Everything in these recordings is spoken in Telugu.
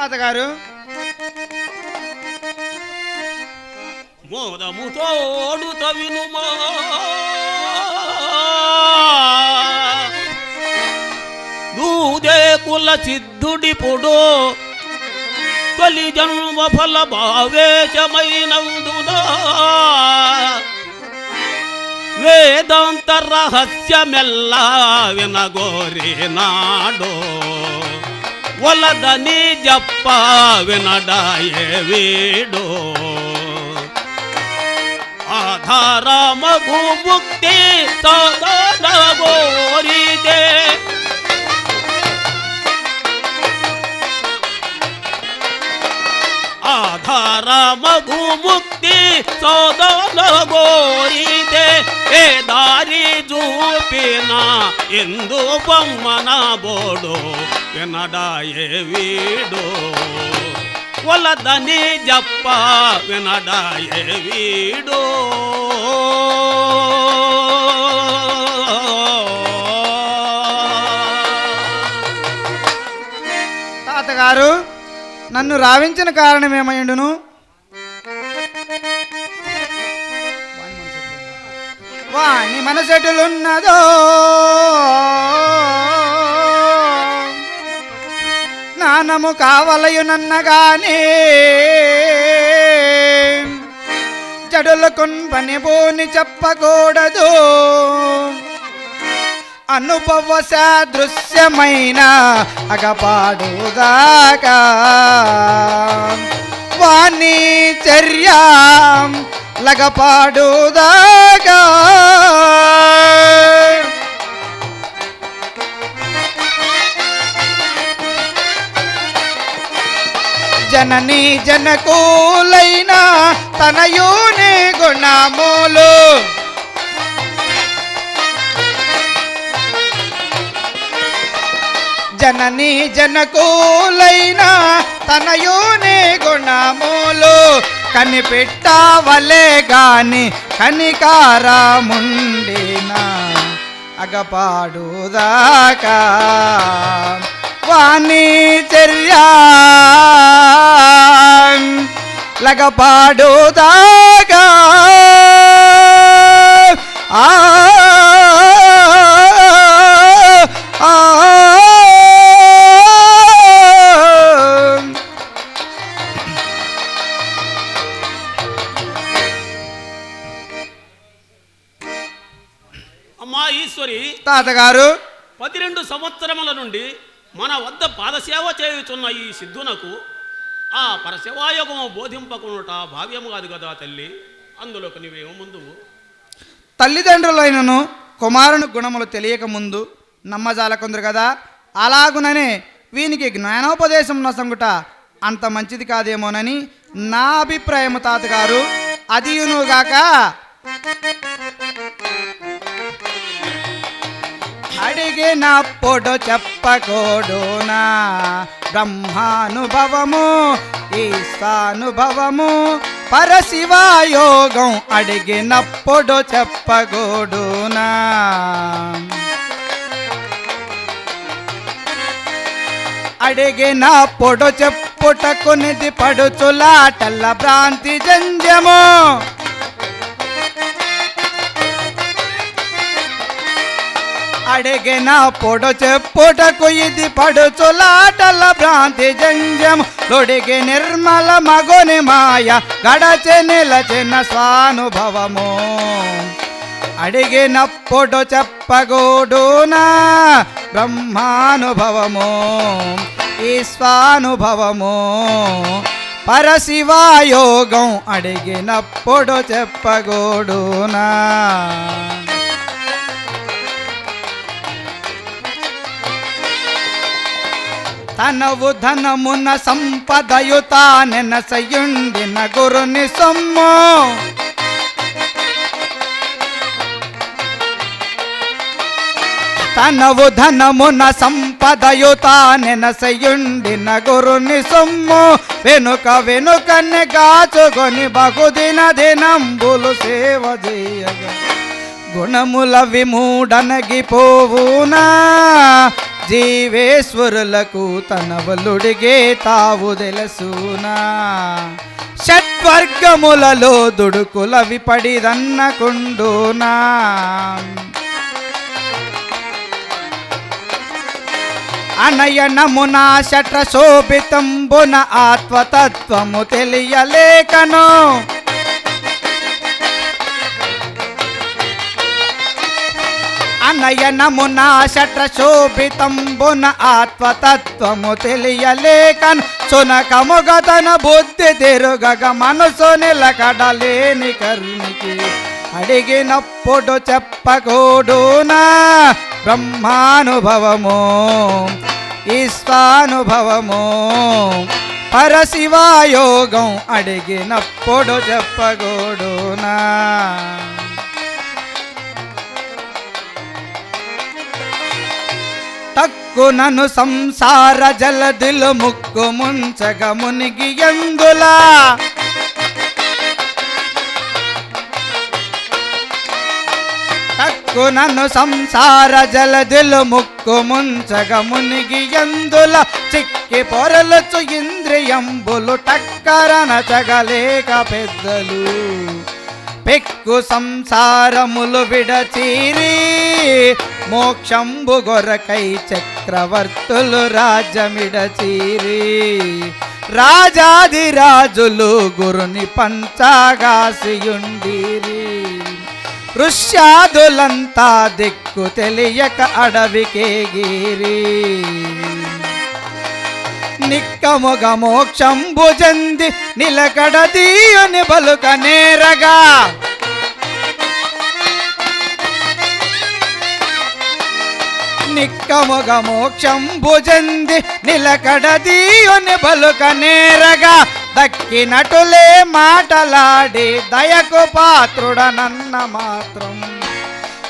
తాతగారు? మోదముతోడు తవినుమా దూదే కుల సిద్ధుడి పొడో తొలి జన్మ ఫల భావేశమైనందునా. వేదాంత రహస్యమెల్లా వినగోరి నాడో. వలదని జప్ప వినడాయే వీడో ఆధారమగు ముక్తి సదనగోరిదే ఆధారమగు ముక్తి సదనగోరిదే ఏ దారి చూపినా ఎందు బొమ్మన బోడు వినడాయే వీడు. వలదని జప్ప వినడాయే వీడు. తాతగారు నన్ను రావించిన కారణమేమయ్యుండును? వాణి మనసెటులున్నదో. నానము కావలయునన్నగానే. జడులకున్ పని పోని చెప్పకూడదు. అనుభవ సాదృశ్యమైన అగపాడుగాక. వాణి చర్య లగపాడుదాగా జనని జనకూలైన తనయుని గుణములు. జనని జనకూలైన తనయుని గుణములు. కనిపెట్టవలే గాని కనికారముండిన అగపాడుదాకా వాణి చర్య లగపాడుదాకా. ఆ ఈశ్వరి తాతగారు పదిరెండు సంవత్సరముల నుండి మన వద్ద పాదసేవ చేయుచున్న ఈ సిద్ధునకు ఆ పరశివాయోగము బోధింపకునుట భావ్యము కాదు కదా తల్లి. అందులోకి నీవేమో ముందు? తల్లిదండ్రులైనను కుమారుని గుణములు తెలియక ముందు నమ్మజాలకుందరు కదా? అలాగుననే వీనికి జ్ఞానోపదేశం నొసంగుట అంత మంచిది కాదేమోనని నా అభిప్రాయము తాతగారు. అదియునుగాక. అడిగినప్పుడు చెప్పకూడునా? బ్రహ్మానుభవము ఈశానుభవము పరశివాయోగం అడిగినప్పుడు చెప్పకూడునా? అడిగినప్పుడు చెప్పుటకునిది పడుచులాటల్ల భ్రాంతి జంజము. అడిగిన పొడు చెప్పుటకు ఇది పడుచులాటల భ్రాంతి జంజం లొడిగి నిర్మల మగుని మాయ గడచె నిలచిన స్వానుభవము. అడిగినప్పుడు చెప్పగూడునా బ్రహ్మానుభవము. ఈ స్వానుభవము పరశివాయోగం అడిగినప్పుడు చెప్పగూడునా. తనవు ధనమున సంపదయుత నెనసయుండిన గురుని సొమ్ము. తనవు ధనమున సంపదయుత నెనసయుండిన గురుని సొమ్ము. వెనుక వెనుకన్ని గాచుకొని బహుదిన దినంబులు సేవ చేయగా. గుణముల విమూడనగిపోవునా జీవేశ్వరులకు తనవలుడిగే తావు తెలుసునా. షట్వర్గములలో దుడుకుల విపడిదన్నకుండునా అనయనమునా షట్ర శోభితంబున ఆత్మతత్వము తెలియలేకను. అనయనమున శట్ర శోభితంబున ఆత్మతత్వము తెలియలేకను సునకముగతన బుద్ధి తిరుగగ మనసు నిలకడలేని కరుణికి అడిగినప్పుడు చెప్పకూడునా? బ్రహ్మానుభవము ఈశ్వానుభవము పరశివాయోగం అడిగినప్పుడు చెప్పకూడునా? తక్కునను సంసార జలదిలు ముక్కు ముంచగ మునిగి ఎందులా? తక్కునను సంసార జలదిలు ముక్కు ముంచగ మునిగి ఎందుల? చిక్కి పొరలచు ఇంద్రియంబులు టక్కరన చగలేక పెద్దలు. పెక్కు సంసారములు విడచీరీ మోక్షంబు గొరకై చక్రవర్తులు రాజమిడచీరి రాజాది రాజులు గురుని పంచాగాసియుండిరి. ఋష్యాదులంతా దిక్కు తెలియక అడవికేగిరి నిక్కముగ మోక్షంబు జంది నిలకడదీయుని బలుక నేరగా. నిక్కముగ మోక్షంబు జంది నిలకడ దీయుని బలుక నేరగా దక్కినటులే మాటలాడి దయకు పాత్రుడనన్న మాత్రం.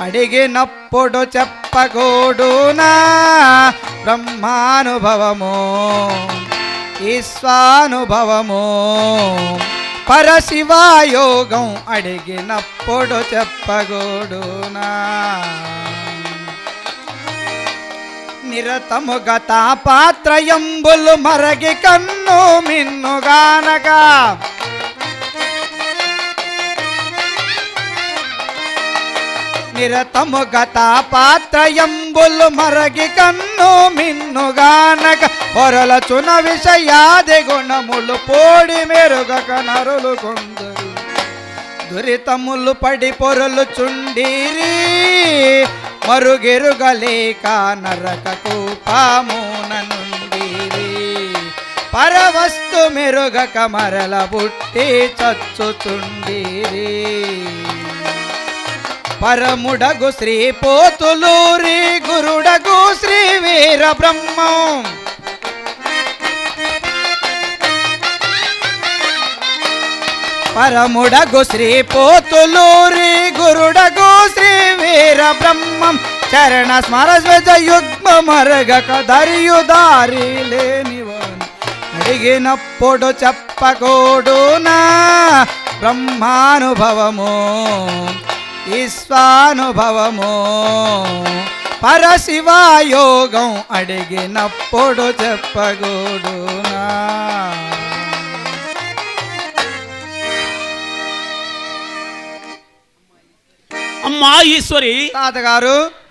అడిగినప్పుడు చెప్పగోడునా బ్రహ్మానుభవము ఈశ్వానుభవము. పరశివాయోగం అడిగినప్పుడు చెప్పగోడునా నిరతముగ తాపాత్రయంబులు మరగి కన్ను మిన్నుగానగా నిరతముగ తాపాత్రయంబులు మరగి కన్ను మిన్నుగానక పొరల చున విషయాది గుణములు పోడి మెరుగక నరులు కొందరు. దురితములు పడి పొరలు చుండిరి. మరుగెరుగలేక నరకకు పామున నుండిరి పరవస్తు మెరుగక మరల బుట్టి చచ్చుచుండిరి. పరముడగు శ్రీ పోతులూరి గురుడగు శ్రీ వీర బ్రహ్మం. పరముడగు శ్రీ పోతులూరి గురుడగు శ్రీ వీర బ్రహ్మం చరణ స్మర స్వజ యుగ్మ మరగక దరియు దారి లేనివాని. అడిగినప్పుడు చెప్పకూడునా బ్రహ్మానుభవము ఈశ్వానుభవము. పరశివాయోగం అడిగినప్పుడు చెప్పకూడునా? అమ్మా ఈశ్వరి. తాతగారు.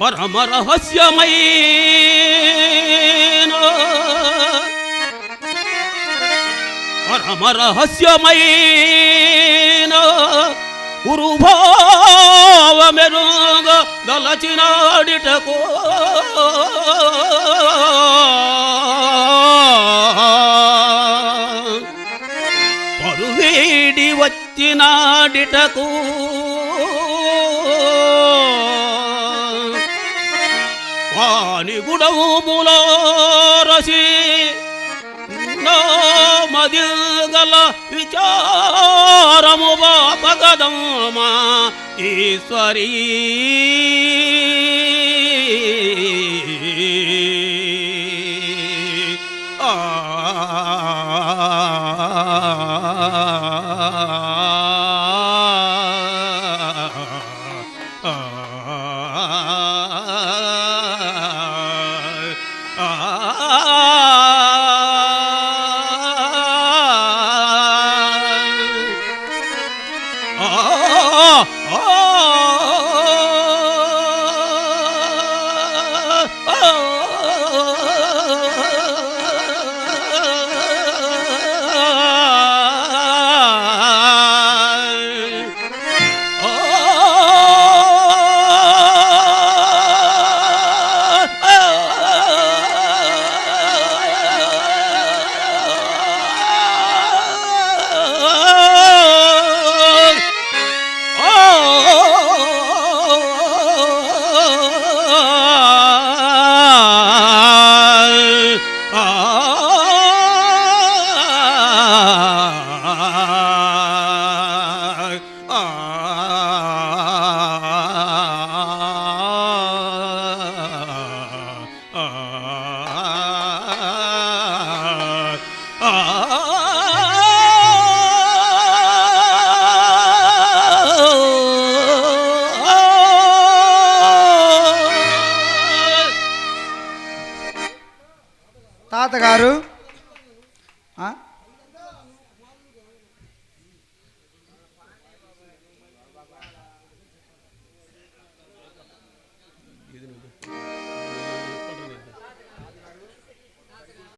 పరమ రహస్యమైన పరమ రహస్యమైన ఉరుభావమెరుగ దలచినాడిటకో. పరువేడి వచ్చినాడిటకు. పానిగుడవు గుడవుములో నా మదిల్ మదిగల విచారము బాపగదమా ఈశ్వరీ. తాతగారు